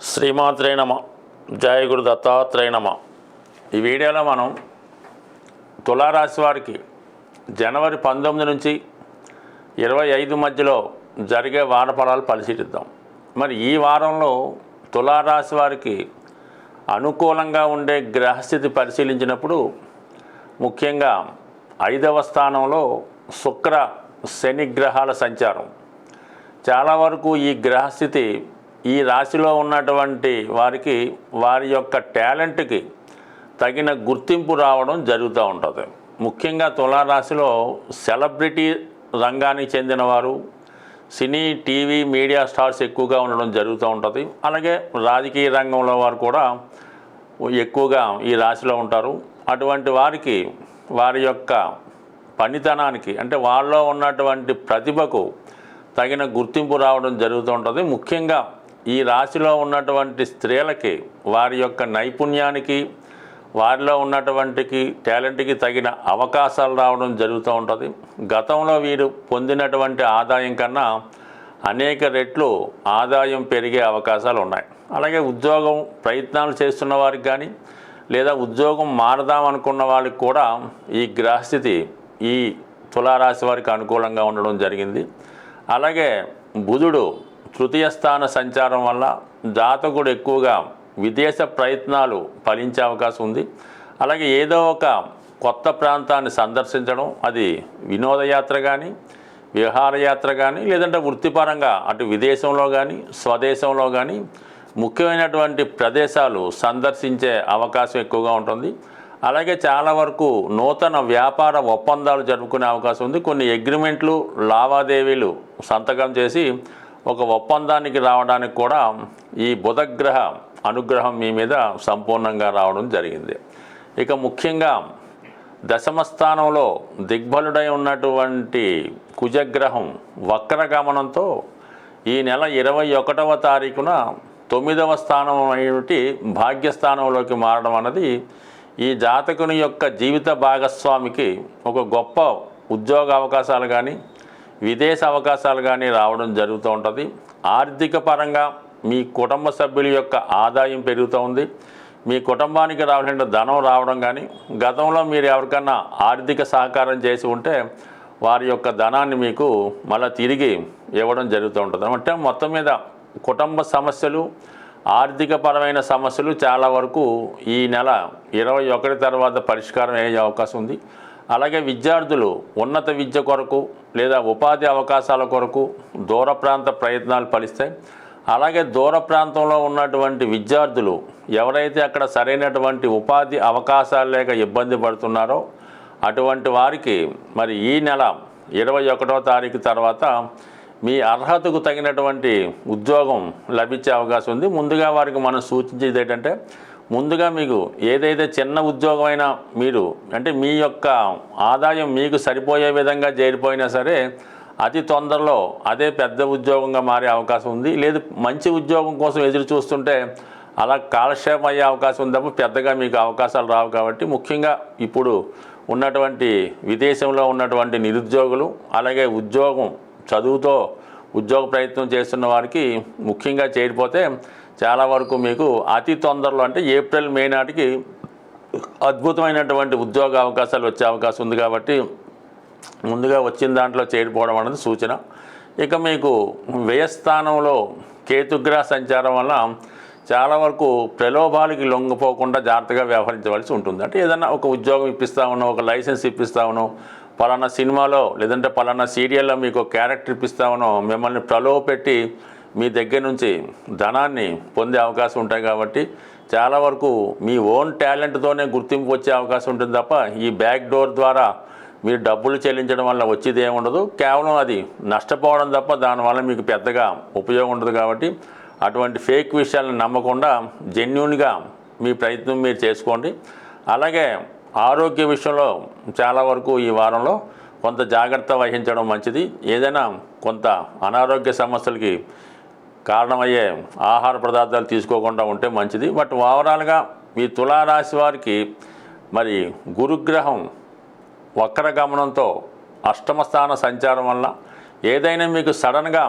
శ్రీమాత్రే నమ. జయ గురు దత్తాత్రేయ నమ. ఈ వీడియోలో మనం తులారాశి వారికి జనవరి పంతొమ్మిది నుంచి ఇరవై ఐదు మధ్యలో జరిగే వారఫలాలు పరిశీలిద్దాం. మరి ఈ వారంలో తులారాశి వారికి అనుకూలంగా ఉండే గ్రహస్థితి పరిశీలించినప్పుడు ముఖ్యంగా ఐదవ స్థానంలో శుక్ర శని గ్రహాల సంచారం. చాలా వరకు ఈ గ్రహస్థితి ఈ రాశిలో ఉన్నటువంటి వారికి వారి యొక్క టాలెంట్కి తగిన గుర్తింపు రావడం జరుగుతూ ఉంటుంది. ముఖ్యంగా తులారాశిలో సెలబ్రిటీ రంగానికి చెందినవారు సినీ టీవీ మీడియా స్టార్స్ ఎక్కువగా ఉండడం జరుగుతూ ఉంటుంది. అలాగే రాజకీయ రంగంలో వారు కూడా ఎక్కువగా ఈ రాశిలో ఉంటారు. అటువంటి వారికి వారి యొక్క పనితనానికి అంటే వాళ్ళలో ఉన్నటువంటి ప్రతిభకు తగిన గుర్తింపు రావడం జరుగుతూ ఉంటుంది. ముఖ్యంగా ఈ రాశిలో ఉన్నటువంటి స్త్రీలకి వారి యొక్క నైపుణ్యానికి వారిలో ఉన్నటువంటికి టాలెంట్కి తగిన అవకాశాలు రావడం జరుగుతూ ఉంటుంది. గతంలో వీరు పొందినటువంటి ఆదాయం కన్నా అనేక రెట్లు ఆదాయం పెరిగే అవకాశాలు ఉన్నాయి. అలాగే ఉద్యోగం ప్రయత్నాలు చేస్తున్న వారికి కానీ లేదా ఉద్యోగం మారదాం అనుకున్న వాళ్ళకి కూడా ఈ గ్రహస్థితి ఈ తులారాశి వారికి అనుకూలంగా ఉండడం జరిగింది. అలాగే బుధుడు తృతీయ స్థాన సంచారం వల్ల జాతకుడు ఎక్కువగా విదేశ ప్రయత్నాలు ఫలించే అవకాశం ఉంది. అలాగే ఏదో ఒక కొత్త ప్రాంతాన్ని సందర్శించడం అది వినోదయాత్ర కానీ విహారయాత్ర కానీ లేదంటే వృత్తిపరంగా అటు విదేశంలో కానీ స్వదేశంలో కానీ ముఖ్యమైనటువంటి ప్రదేశాలు సందర్శించే అవకాశం ఎక్కువగా ఉంటుంది. అలాగే చాలా వరకు నూతన వ్యాపార ఒప్పందాలు జరుపుకునే అవకాశం ఉంది. కొన్ని అగ్రిమెంట్లు లావాదేవీలు సంతకం చేసి ఒక ఒప్పందానికి రావడానికి కూడా ఈ బుధగ్రహ అనుగ్రహం మీ మీద సంపూర్ణంగా రావడం జరిగింది. ఇక ముఖ్యంగా దశమ స్థానంలో దిగ్బలుడై ఉన్నటువంటి కుజగ్రహం వక్రగమనంతో ఈ నెల ఇరవై ఒకటవ తారీఖున తొమ్మిదవ స్థానం అయినటి భాగ్యస్థానంలోకి మారడం అన్నది ఈ జాతకుని యొక్క జీవిత భాగస్వామికి ఒక గొప్ప ఉద్యోగ అవకాశాలు కానీ విదేశ అవకాశాలు కానీ రావడం జరుగుతూ ఉంటుంది. ఆర్థిక పరంగా మీ కుటుంబ సభ్యుల యొక్క ఆదాయం పెరుగుతూ ఉంది. మీ కుటుంబానికి రావాల్సిన ధనం రావడం కానీ గతంలో మీరు ఎవరికన్నా ఆర్థిక సహకారం చేసి ఉంటే వారి యొక్క ధనాన్ని మీకు మళ్ళీ తిరిగి ఇవ్వడం జరుగుతూ ఉంటుంది. అంటే మొత్తం మీద కుటుంబ సమస్యలు ఆర్థికపరమైన సమస్యలు చాలా వరకు ఈ నెల ఇరవై ఒకటి తర్వాత పరిష్కారం అయ్యే అవకాశం ఉంది. అలాగే విద్యార్థులు ఉన్నత విద్య కొరకు లేదా ఉపాధి అవకాశాల కొరకు దూర ప్రాంత ప్రయత్నాలు ఫలిస్తాయి. అలాగే దూర ప్రాంతంలో ఉన్నటువంటి విద్యార్థులు ఎవరైతే అక్కడ సరైనటువంటి ఉపాధి అవకాశాలు లేక ఇబ్బంది పడుతున్నారో అటువంటి వారికి మరి ఈ నెల ఇరవై ఒకటో తారీఖు తర్వాత మీ అర్హతకు తగినటువంటి ఉద్యోగం లభించే అవకాశం ఉంది. ముందుగా వారికి మనం సూచించేది ఏంటంటే ముందుగా మీకు ఏదైతే చిన్న ఉద్యోగమైనా మీరు అంటే మీ యొక్క ఆదాయం మీకు సరిపోయే విధంగా చేరిపోయినా సరే అతి తొందరలో అదే పెద్ద ఉద్యోగంగా మారే అవకాశం ఉంది. లేదు మంచి ఉద్యోగం కోసం ఎదురు చూస్తుంటే అలా కాలక్షేపం అయ్యే అవకాశం ఉంది తప్ప పెద్దగా మీకు అవకాశాలు రావు కాబట్టి ముఖ్యంగా ఇప్పుడు ఉన్నటువంటి విదేశంలో ఉన్నటువంటి నిరుద్యోగులు అలాగే ఉద్యోగం చదువుతో ఉద్యోగ ప్రయత్నం చేస్తున్న వారికి ముఖ్యంగా చేరిపోతే చాలా వరకు మీకు అతి తొందరలో అంటే ఏప్రిల్ మే నాటికి అద్భుతమైనటువంటి ఉద్యోగ అవకాశాలు వచ్చే అవకాశం ఉంది కాబట్టి ముందుగా వచ్చిన దాంట్లో చేరిపోవడం అనేది సూచన. ఇక మీకు వ్యయస్థానంలో కేతుగ్రహ సంచారం వల్ల చాలా వరకు ప్రలోభాలకి లొంగిపోకుండా జాగ్రత్తగా వ్యవహరించవలసి ఉంటుంది. అంటే ఏదైనా ఒక ఉద్యోగం ఇప్పిస్తామనో ఒక లైసెన్స్ ఇప్పిస్తామనో పలానా సినిమాలో లేదంటే పలానా సీరియల్లో మీకు క్యారెక్టర్ క్యారెక్టర్ ఉన్నావు మిమ్మల్ని ప్రలోభ పెట్టి మీ దగ్గర నుంచి ధనాన్ని పొందే అవకాశం ఉంటాయి కాబట్టి చాలా వరకు మీ ఓన్ టాలెంట్తోనే గుర్తింపు వచ్చే అవకాశం ఉంటుంది తప్ప ఈ బ్యాక్ డోర్ ద్వారా మీరు డబ్బులు చెల్లించడం వల్ల వచ్చేది ఏముండదు కేవలం అది నష్టపోవడం తప్ప దానివల్ల మీకు పెద్దగా ఉపయోగం ఉండదు కాబట్టి అటువంటి ఫేక్ విషయాలను నమ్మకుండా జెన్యున్గా మీ ప్రయత్నం మీరు చేసుకోండి. అలాగే ఆరోగ్య విషయంలో చాలా వరకు ఈ వారంలో కొంత జాగ్రత్త వహించడం మంచిది. ఏదైనా కొంత అనారోగ్య సమస్యలకి కారణమయ్యే ఆహార పదార్థాలు తీసుకోకుండా ఉంటే మంచిది. బట్ ఓవరాల్గా మీ తులారాశి వారికి మరి గురుగ్రహం వక్రగమనంతో అష్టమ స్థాన సంచారం వల్ల ఏదైనా మీకు సడన్గా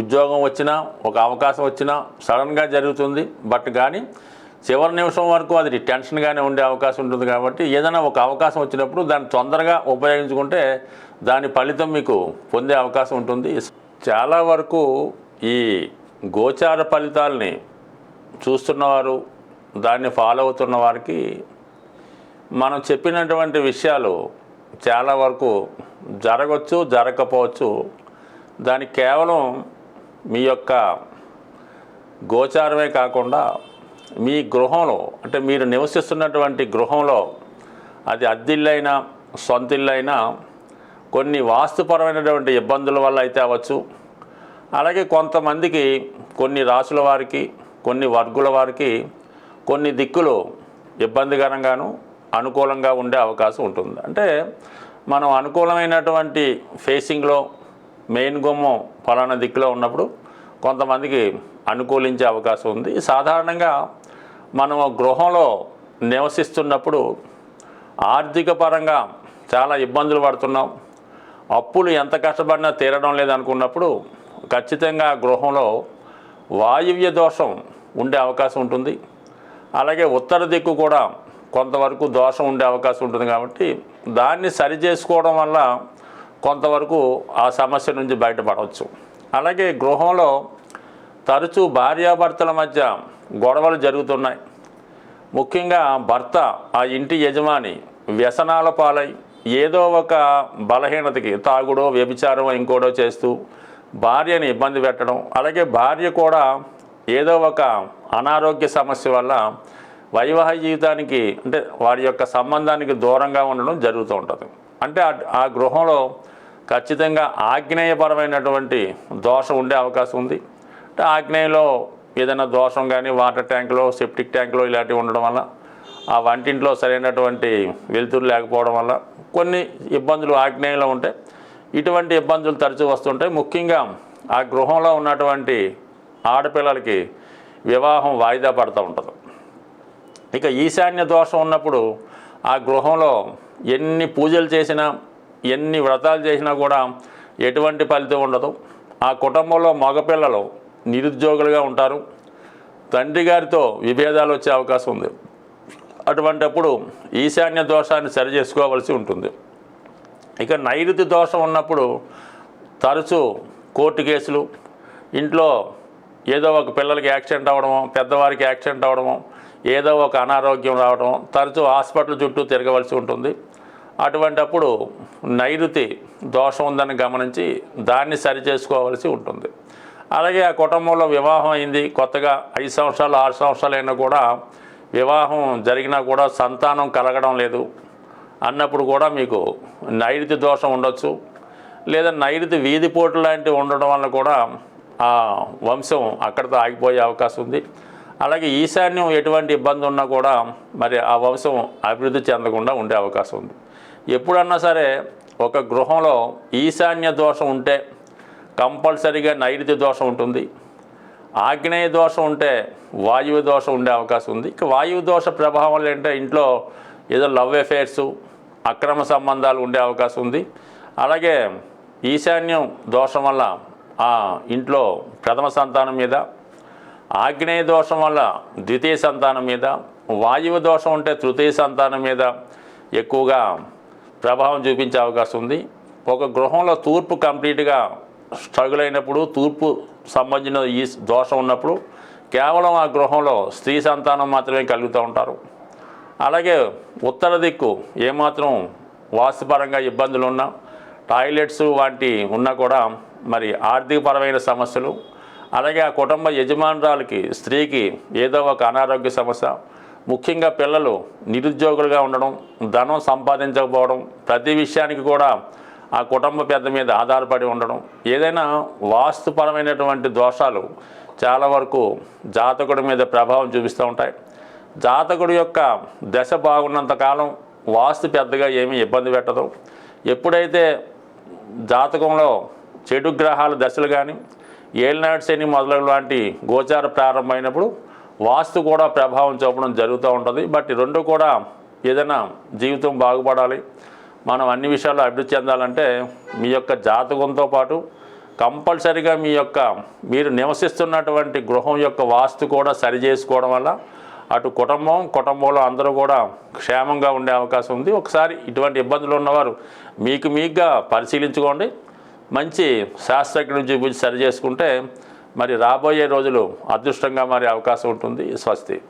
ఉద్యోగం వచ్చినా ఒక అవకాశం వచ్చినా సడన్గా జరుగుతుంది. బట్ కానీ చివరి నిమిషం వరకు అది టెన్షన్గానే ఉండే అవకాశం ఉంటుంది కాబట్టి ఏదైనా ఒక అవకాశం వచ్చినప్పుడు దాన్ని తొందరగా ఉపయోగించుకుంటే దాని ఫలితం మీకు పొందే అవకాశం ఉంటుంది. చాలా వరకు ఈ గోచార ఫలితాలని చూస్తున్నవారు దాన్ని ఫాలో అవుతున్న వారికి మనం చెప్పినటువంటి విషయాలు చాలా వరకు జరగవచ్చు జరగకపోవచ్చు. దాని కేవలం మీ యొక్క గోచారమే కాకుండా మీ గృహంలో అంటే మీరు నివసిస్తున్నటువంటి గృహంలో అది అద్దిల్లైనా సొంతిల్లైనా కొన్ని వాస్తుపరమైనటువంటి ఇబ్బందుల వల్ల అయితే అవ్వచ్చు. అలాగే కొంతమందికి కొన్ని రాసుల వారికి కొన్ని వర్గుల వారికి కొన్ని దిక్కులు ఇబ్బందికరంగాను అనుకూలంగా ఉండే అవకాశం ఉంటుంది. అంటే మనం అనుకూలమైనటువంటి ఫేసింగ్లో మెయిన్ గుమ్మం ఫలానా దిక్కులో ఉన్నప్పుడు కొంతమందికి అనుకూలించే అవకాశం ఉంది. సాధారణంగా మనం గృహంలో నివసిస్తున్నప్పుడు ఆర్థిక పరంగా చాలా ఇబ్బందులు పడుతున్నాం. అప్పులు ఎంత కష్టపడినా తీరడం లేదనుకున్నప్పుడు ఖచ్చితంగా గృహంలో వాయువ్య దోషం ఉండే అవకాశం ఉంటుంది. అలాగే ఉత్తర దిక్కు కూడా కొంతవరకు దోషం ఉండే అవకాశం ఉంటుంది కాబట్టి దాన్ని సరి చేసుకోవడం వల్ల కొంతవరకు ఆ సమస్య నుంచి బయటపడవచ్చు. అలాగే గృహంలో తరచూ భార్యాభర్తల మధ్య గొడవలు జరుగుతున్నాయి. ముఖ్యంగా భర్త ఆ ఇంటి యజమాని వ్యసనాల పాలై ఏదో ఒక బలహీనతకి తాగుడో వ్యభిచారం ఇంకోటో చేస్తూ భార్యని ఇబ్బంది పెట్టడం అలాగే భార్య కూడా ఏదో ఒక అనారోగ్య సమస్య వల్ల వైవాహిక జీవితానికి అంటే వారి యొక్క సంబంధానికి దూరంగా ఉండడం జరుగుతూ ఉంటుంది. అంటే ఆ- గృహంలో ఖచ్చితంగా ఆగ్నేయపరమైనటువంటి దోషం ఉండే అవకాశం ఉంది. అంటే ఆగ్నేయంలో ఏదైనా దోషం కానీ వాటర్ ట్యాంకులో సెప్టిక్ ట్యాంకులో ఇలాంటివి ఉండడం వల్ల ఆ వంటింట్లో సరైనటువంటి వెలుతురు లేకపోవడం వల్ల కొన్ని ఇబ్బందులు ఆగ్నేయంలో ఉంటే ఇటువంటి ఇబ్బందులు తరచూ వస్తుంటాయి. ముఖ్యంగా ఆ గృహంలో ఉన్నటువంటి ఆడపిల్లలకి వివాహం వాయిదా పడుతూ ఉంటుంది. ఇక ఈశాన్య దోషం ఉన్నప్పుడు ఆ గృహంలో ఎన్ని పూజలు చేసినా ఎన్ని వ్రతాలు చేసినా కూడా ఎటువంటి ఫలితం ఉండదు. ఆ కుటుంబంలో మగపిల్లలు నిరుద్యోగులుగా ఉంటారు. తండ్రి గారితో విభేదాలు వచ్చే అవకాశం ఉంది. అటువంటప్పుడు ఈశాన్య దోషాన్ని సరి చేసుకోవాల్సి ఉంటుంది. ఇక నైరుతి దోషం ఉన్నప్పుడు తరచూ కోర్టు కేసులు ఇంట్లో ఏదో ఒక పిల్లలకి యాక్సిడెంట్ అవ్వడము పెద్దవారికి యాక్సిడెంట్ అవ్వడము ఏదో ఒక అనారోగ్యం రావడం తరచూ హాస్పిటల్ చుట్టూ తిరగవలసి ఉంటుంది. అటువంటప్పుడు నైరుతి దోషం ఉందని గమనించి దాన్ని సరిచేసుకోవాల్సి ఉంటుంది. అలాగే ఆ కుటుంబంలో వివాహం అయింది. కొత్తగా ఐదు సంవత్సరాలు ఆరు సంవత్సరాలు అయినా కూడా వివాహం జరిగినా కూడా సంతానం కలగడం లేదు. అన్నప్పుడు కూడా మీకు నైరుతి దోషం ఉండొచ్చు లేదా నైరుతి వీధిపోటు లాంటివి ఉండడం వల్ల కూడా ఆ వంశం అక్కడితో ఆగిపోయే అవకాశం ఉంది. అలాగే ఈశాన్యం ఎటువంటి ఇబ్బంది ఉన్నా కూడా మరి ఆ వంశం అభివృద్ధి చెందకుండా ఉండే అవకాశం ఉంది. ఎప్పుడన్నా సరే ఒక గృహంలో ఈశాన్య దోషం ఉంటే కంపల్సరీగా నైరుతి దోషం ఉంటుంది. ఆగ్నేయ దోషం ఉంటే వాయువు దోషం ఉండే అవకాశం ఉంది. ఇక వాయువు దోష ప్రభావం ఏంటంటే ఇంట్లో ఏదో లవ్ అఫేర్స్ అక్రమ సంబంధాలు ఉండే అవకాశం ఉంది. అలాగే ఈశాన్యం దోషం వల్ల ఆ ఇంట్లో ప్రథమ సంతానం మీద ఆగ్నేయ దోషం వల్ల ద్వితీయ సంతానం మీద వాయువు దోషం ఉంటే తృతీయ సంతానం మీద ఎక్కువగా ప్రభావం చూపించే అవకాశం ఉంది. ఒక గృహంలో తూర్పు కంప్లీట్గా స్ట్రగుల్ అయినప్పుడు తూర్పు సంబంధించిన ఈ దోషం ఉన్నప్పుడు కేవలం ఆ గృహంలో స్త్రీ సంతానం మాత్రమే కలుగుతూ ఉంటారు. అలాగే ఉత్తర దిక్కు ఏమాత్రం వాస్తుపరంగా ఇబ్బందులు ఉన్నా టాయిలెట్స్ వంటి ఉన్నా కూడా మరి ఆర్థికపరమైన సమస్యలు. అలాగే ఆ కుటుంబ యజమానురాలకి స్త్రీకి ఏదో ఒక అనారోగ్య సమస్య. ముఖ్యంగా పిల్లలు నిరుద్యోగులుగా ఉండడం ధనం సంపాదించకపోవడం ప్రతి విషయానికి కూడా ఆ కుటుంబ పెద్ద మీద ఆధారపడి ఉండడం. ఏదైనా వాస్తుపరమైనటువంటి దోషాలు చాలా వరకు జాతకుడి మీద ప్రభావం చూపిస్తూ ఉంటాయి. జాతకుడు యొక్క దశ బాగున్నంత కాలం వాస్తు పెద్దగా ఏమీ ఇబ్బంది పెట్టదు. ఎప్పుడైతే జాతకంలో చెడు గ్రహాల దశలు కానీ ఏలినాడు శని మొదలగు లాంటి గోచార ప్రారంభమైనప్పుడు వాస్తు కూడా ప్రభావం చూపడం జరుగుతూ ఉంటుంది. బట్ రెండు కూడా ఏదైనా జీవితం బాగుపడాలి. మనం అన్ని విషయాల్లో అభివృద్ధి చెందాలంటే మీ యొక్క జాతకంతో పాటు కంపల్సరిగా మీ యొక్క మీరు నివసిస్తున్నటువంటి గృహం యొక్క వాస్తు కూడా సరి చేసుకోవడం వల్ల అటు కుటుంబం కుటుంబంలో అందరూ కూడా క్షేమంగా ఉండే అవకాశం ఉంది. ఒకసారి ఇటువంటి ఇబ్బందులు ఉన్నవారు మీకు మీకుగా పరిశీలించుకోండి. మంచి శాస్త్రజ్ఞుని చూపించి సరి చేసుకుంటే మరి రాబోయే రోజులు అదృష్టంగా మారే అవకాశం ఉంటుంది. స్వస్తి.